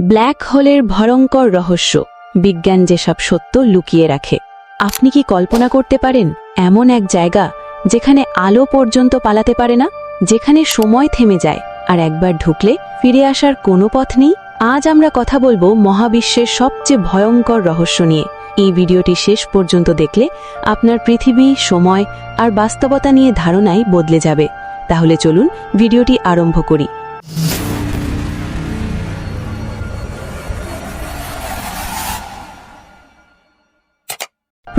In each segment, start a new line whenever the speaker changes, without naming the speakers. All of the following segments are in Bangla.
ব্ল্যাক হোলের ভয়ঙ্কর রহস্য। বিজ্ঞান যেসব সত্য লুকিয়ে রাখে। আপনি কি কল্পনা করতে পারেন, এমন এক জায়গা যেখানে আলো পর্যন্ত পালাতে পারে না? যেখানে সময় থেমে যায়, আর একবার ঢুকলে ফিরে আসার কোনো পথ নেই? আজ আমরা কথা বলব মহাবিশ্বের সবচেয়ে ভয়ঙ্কর রহস্য নিয়ে। এই ভিডিওটি শেষ পর্যন্ত দেখলে আপনার পৃথিবী, সময় আর বাস্তবতা নিয়ে ধারণাই বদলে যাবে। তাহলে চলুন ভিডিওটি আরম্ভ করি।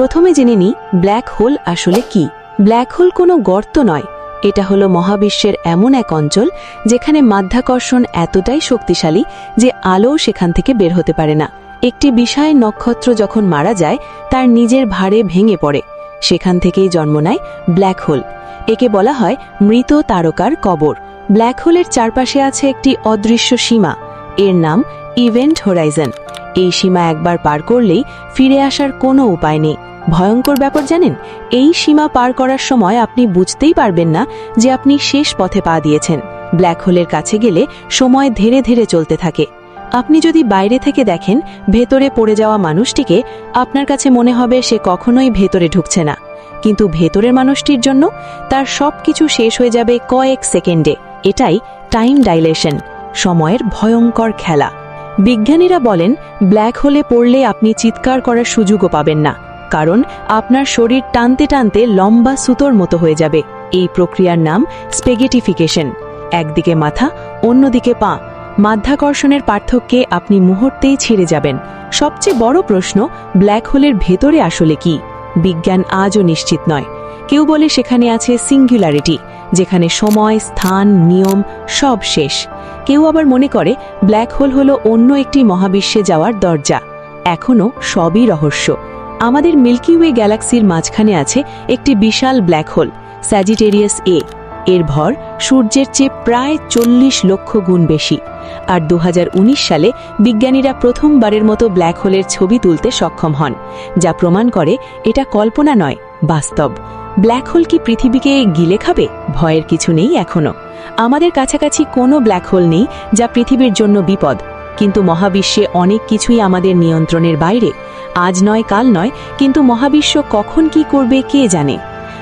প্রথমে জেনে নিই ব্ল্যাক হোল আসলে কি। ব্ল্যাক হোল কোনো গর্ত নয়। এটা হলো মহাবিশ্বের এমন এক অঞ্চল যেখানে মাধ্যাকর্ষণ এতটাই শক্তিশালী যে আলো সেখান থেকে বের হতে পারে না। একটি বিষয় নক্ষত্র যখন মারা যায়, তার নিজের ভারে ভেঙে পড়ে। সেখান থেকেই জন্ম নেয় ব্ল্যাক হোল। একে বলা হয় মৃত তারকার কবর। ব্ল্যাক হোলের চারপাশে আছে একটি অদৃশ্য সীমা। এর নাম ইভেন্ট হোরাইজন। এই সীমা একবার পার করলেই ফিরে আসার কোনো উপায় নেই। ভয়ঙ্কর ব্যাপার জানেন, এই সীমা পার করার সময় আপনি বুঝতেই পারবেন না যে আপনি শেষ পথে পা দিয়েছেন। ব্ল্যাক হোলের কাছে গেলে সময় ধীরে ধীরে চলতে থাকে। আপনি যদি বাইরে থেকে দেখেন, ভেতরে পড়ে যাওয়া মানুষটিকে আপনার কাছে মনে হবে সে কখনোই ভেতরে ঢুকছে না। কিন্তু ভেতরের মানুষটির জন্য তার সব কিছু শেষ হয়ে যাবে কয়েক সেকেন্ডে। এটাই টাইম ডাইলেশন সময়ের ভয়ঙ্কর খেলা। বিজ্ঞানীরা বলেন, ব্ল্যাক হোলে পড়লে আপনি চিৎকার করার সুযোগও পাবেন না, কারণ আপনার শরীর টানতে টানতে লম্বা সুতোর মতো হয়ে যাবে। এই প্রক্রিয়ার নাম স্পেগেটিফিকেশন। একদিকে মাথা, অন্যদিকে পা। মাধ্যাকর্ষণের পার্থক্যে আপনি মুহূর্তেই ছিঁড়ে যাবেন। সবচেয়ে বড় প্রশ্ন, ব্ল্যাক হোলের ভেতরে আসলে কি? বিজ্ঞান আজও নিশ্চিত নয়। কেউ বলে সেখানে আছে সিঙ্গুলারিটি যেখানে সময়, স্থান, নিয়ম সব শেষ। কেউ আবার মনে করে ব্ল্যাক হোল হলো অন্য একটি মহাবিশ্বে যাওয়ার দরজা। এখনও সবই রহস্য। আমাদের মিল্কি ওয়ে গ্যালাক্সির মাঝখানে আছে একটি বিশাল ব্ল্যাক হোল স্যাজিটেরিয়াস এ এর ভর সূর্যের চেয়ে প্রায় চল্লিশ লক্ষ গুণ বেশি। আর দু হাজার উনিশ সালে বিজ্ঞানীরা প্রথমবারের মতো ব্ল্যাক হোলের ছবি তুলতে সক্ষম হন, যা প্রমাণ করে এটা কল্পনা নয়, বাস্তব। ব্ল্যাক হোল কি পৃথিবীকে গিলে খাবে? ভয়ের কিছু নেই এখনও আমাদের কাছাকাছি কোনো ব্ল্যাক হোল নেই যা পৃথিবীর জন্য বিপদ। কিন্তু মহাবিশ্বে অনেক কিছুই আমাদের নিয়ন্ত্রণের বাইরে। আজ নয়, কাল নয়, কিন্তু মহাবিশ্ব কখন কি করবে কে জানে?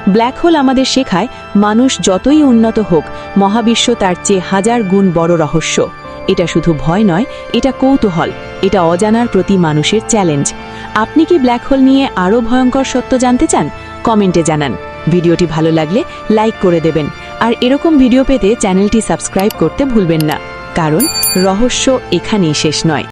ব্ল্যাক হোল আমাদের শেখায়, মানুষ যতই উন্নত হোক, মহাবিশ্ব তার চেয়ে হাজার গুণ বড় রহস্য। এটা শুধু ভয় নয়, এটা কৌতূহল, এটা অজানার প্রতি মানুষের চ্যালেঞ্জ। আপনি কি ব্ল্যাক হোল নিয়ে আরও ভয়ঙ্কর সত্য জানতে চান? কমেন্টে জানান। ভিডিওটি ভালো লাগলে লাইক করে দেবেন। আর এরকম ভিডিও পেতে চ্যানেলটি সাবস্ক্রাইব করতে ভুলবেন না। কারণ রহস্য এখানেই শেষ নয়।